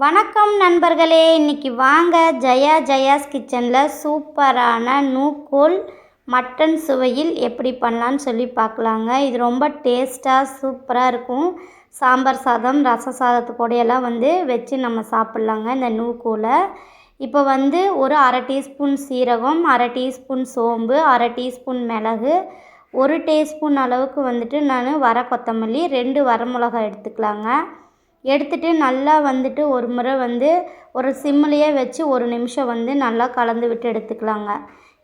வணக்கம் நண்பர்களே இன்றைக்கி வாங்க ஜெயா ஜெயாஸ் கிச்சனில் சூப்பரான நூக்கோல் மட்டன் சுவையில் எப்படி பண்ணலான்னு சொல்லி பார்க்கலாங்க. இது ரொம்ப டேஸ்ட்டாக சூப்பராக இருக்கும். சாம்பார் சாதம் ரச சாதத்து கூடையெல்லாம் வந்து வச்சு நம்ம சாப்பிட்லாங்க இந்த நூக்கோலை. இப்போ வந்து ஒரு அரை டீஸ்பூன் சீரகம் அரை டீஸ்பூன் சோம்பு அரை டீஸ்பூன் மிளகு ஒரு டீஸ்பூன் அளவுக்கு வந்துட்டு நான் வர கொத்தமல்லி ரெண்டு வரமிளகாய் எடுத்துக்கலாங்க. எடுத்துட்டு நல்லா வந்துட்டு ஒரு முறை வந்து ஒரு சிம்லேயே வச்சு ஒரு நிமிஷம் வந்து நல்லா கலந்து விட்டு எடுத்துக்கலாங்க.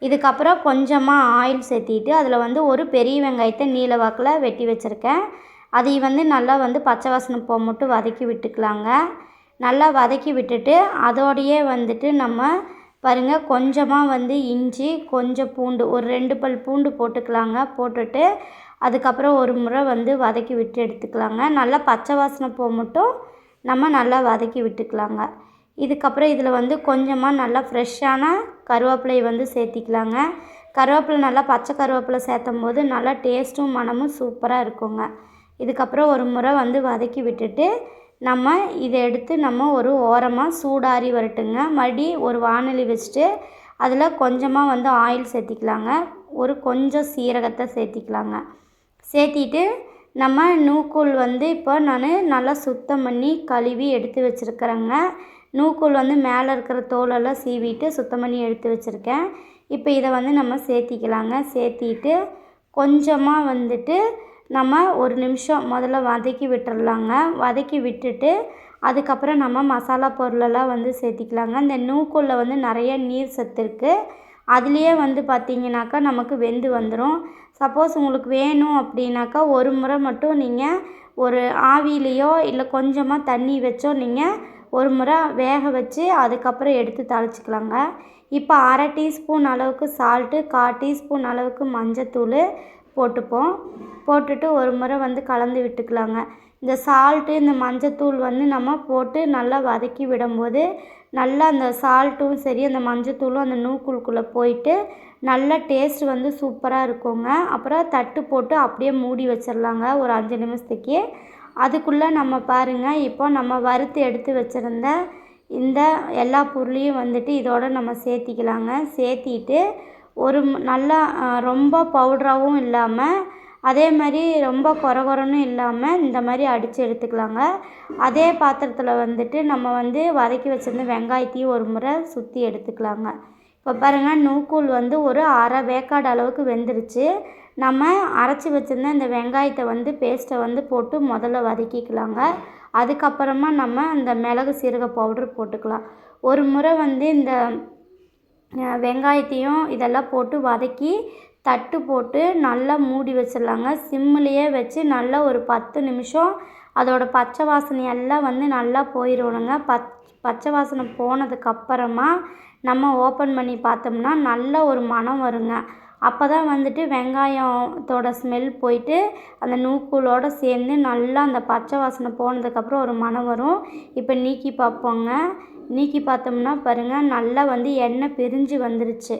இதுக்கப்புறம் கொஞ்சமாக ஆயில் சேர்த்திட்டு அதில் வந்து ஒரு பெரிய வெங்காயத்தை நீல வாக்கில் வெட்டி வச்சுருக்கேன். அதை வந்து நல்லா வந்து பச்சை வாசனை போக மட்டும் வதக்கி விட்டுக்கலாங்க. நல்லா வதக்கி விட்டுட்டு அதோடையே வந்துட்டு நம்ம பாருங்கள் கொஞ்சமாக வந்து இஞ்சி கொஞ்சம் பூண்டு ஒரு ரெண்டு பல் பூண்டு போட்டுக்கலாங்க. போட்டுட்டு அதுக்கப்புறம் ஒரு முறை வந்து வதக்கி விட்டு எடுத்துக்கலாங்க. நல்லா பச்சை வாசனை போக மட்டும் நம்ம நல்லா வதக்கி விட்டுக்கலாங்க. இதுக்கப்புறம் இதில் வந்து கொஞ்சமாக நல்லா ஃப்ரெஷ்ஷான கருவேப்பிலையை வந்து சேர்த்திக்கலாங்க. கருவேப்பிலை நல்லா பச்சை கருவேப்பிலை சேர்த்தும் போது நல்லா டேஸ்ட்டும் மனமும் சூப்பராக இருக்குங்க. இதுக்கப்புறம் ஒரு முறை வந்து வதக்கி விட்டுட்டு நம்ம இதை எடுத்து நம்ம ஒரு ஓரமாக சூடாரி வரட்டுங்க. மறுபடி ஒரு வானொலி வச்சுட்டு அதில் கொஞ்சமாக வந்து ஆயில் சேர்த்திக்கலாங்க. ஒரு கொஞ்சம் சீரகத்தை சேர்த்திக்கலாங்க. சேர்த்திட்டு நம்ம நூக்கோல் வந்து இப்போ நான் நல்லா சுத்தம் பண்ணி கழுவி எடுத்து வச்சுருக்குறேங்க. நூக்கோல் வந்து மேலே இருக்கிற தோலெல்லாம் சீவிட்டு சுத்தம் பண்ணி எடுத்து வச்சுருக்கேன். இப்போ இதை வந்து நம்ம சேர்த்திக்கலாங்க. சேர்த்திட்டு கொஞ்சமாக வந்துட்டு நம்ம ஒரு நிமிஷம் முதல்ல வதக்கி விட்டுறலாங்க. வதக்கி விட்டுட்டு அதுக்கப்புறம் நம்ம மசாலா பொருளெல்லாம் வந்து சேர்த்திக்கலாங்க. இந்த நூக்கோலில் வந்து நிறைய நீர் சத்து இருக்குது அதுலேயே வந்து பார்த்திங்கனாக்கா நமக்கு வெந்து வந்துடும் சப்போஸ் உங்களுக்கு வேணும் அப்படின்னாக்கா ஒரு முறை மட்டும் நீங்கள் ஒரு ஆவிலேயோ இல்லை கொஞ்சமாக தண்ணி வச்சோ நீங்கள் ஒரு முறை வேக வச்சு அதுக்கப்புறம் எடுத்து தாளிச்சிக்கலாங்க. இப்போ அரை டீஸ்பூன் அளவுக்கு சால்ட்டு கால் டீஸ்பூன் அளவுக்கு மஞ்சத்தூள் போட்டுப்போம். போட்டுட்டு ஒரு முறை வந்து கலந்து விட்டுக்கலாங்க. இந்த சால்ட்டு இந்த மஞ்சத்தூள் வந்து நம்ம போட்டு நல்லா வதக்கி விடும்போது நல்லா அந்த சால்ட்டும் சரி அந்த மஞ்சத்தூளும் அந்த நூக்குள்குள்ளே போயிட்டு நல்லா டேஸ்ட் வந்து சூப்பராக இருக்குங்க. அப்புறம் தட்டு போட்டு அப்படியே மூடி வச்சிடலாங்க ஒரு அஞ்சு நிமிஷத்துக்கு. அதுக்குள்ளே நம்ம பாருங்கள் இப்போ நம்ம வறுத்து எடுத்து வச்சுருந்த இந்த எல்லா பொருளையும் வந்துட்டு இதோடு நம்ம சேர்த்திக்கலாங்க. சேர்த்திட்டு ஒரு நல்லா ரொம்ப பவுட்ராகவும் இல்லாமல் அதே மாதிரி ரொம்ப கொர கொரன்னு இல்லாமல் இந்த மாதிரி அடித்து எடுத்துக்கலாங்க. அதே பாத்திரத்தில் வந்துட்டு நம்ம வந்து வதக்கி வச்சுருந்த வெங்காயத்தையும் ஒரு முறை சுற்றி எடுத்துக்கலாங்க. இப்போ பாருங்கள் நூக்கூல் வந்து ஒரு அரை வேக்காடு அளவுக்கு வெந்துருச்சு. நம்ம அரைச்சி வச்சுருந்த இந்த வெங்காயத்தை வந்து பேஸ்ட்டை வந்து போட்டு முதல்ல வதக்கிக்கலாங்க. அதுக்கப்புறமா நம்ம அந்த மிளகு சீரக பவுடர் போட்டுக்கலாம். ஒரு முறை வந்து இந்த வெங்காயத்தையும் இதெல்லாம் போட்டு வதக்கி தட்டு போட்டு நல்லா மூடி வச்சிடலாங்க. சிம்முலேயே வச்சு நல்லா ஒரு பத்து நிமிஷம் அதோட பச்சை வாசனை எல்லாம் வந்து நல்லா போயிடணுங்க. பச் பச்சை வாசனை போனதுக்கப்புறமா நம்ம ஓப்பன் பண்ணி பார்த்தோம்னா நல்ல ஒரு மணம் வருங்க. அப்போ தான் வந்துட்டு வெங்காயத்தோட ஸ்மெல் போயிட்டு அந்த நூக்கோலோடு சேர்ந்து நல்லா அந்த பச்சை வாசனை போனதுக்கப்புறம் ஒரு மணம் வரும். இப்போ நீக்கி பார்ப்போங்க. நீக்கி பார்த்தோம்னா பாருங்கள் நல்லா வந்து எண்ணெய் பிரிஞ்சு வந்துருச்சு.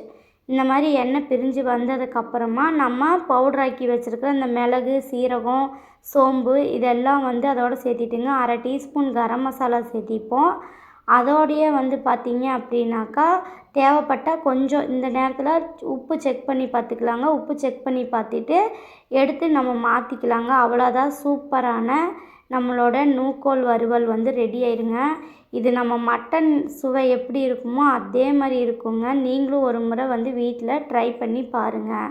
இந்த மாதிரி எண்ணெய் பிரிஞ்சு வந்ததுக்கப்புறமா நம்ம பவுட்ராக்கி வச்சுருக்கிற இந்த மிளகு சீரகம் சோம்பு இதெல்லாம் வந்து அதோடு சேர்த்திட்டுங்க. அரை டீஸ்பூன் கரம் மசாலா சேர்த்திப்போம். அதோடையே வந்து பார்த்திங்க அப்படின்னாக்கா தேவைப்பட்டால் கொஞ்சம் இந்த நேரத்தில் உப்பு செக் பண்ணி பார்த்துக்கலாங்க. உப்பு செக் பண்ணி பார்த்துட்டு எடுத்து நம்ம மாற்றிக்கலாங்க அவ்வளோதான் சூப்பரான நம்மளோட நூக்கோல் வறுவல் வந்து ரெடி ஆயிருங்க. இது நம்ம மட்டன் சுவை எப்படி இருக்குமோ அதே மாதிரி இருக்குங்க. நீங்களும் ஒரு முறை வந்து வீட்டில் ட்ரை பண்ணி பாருங்கள்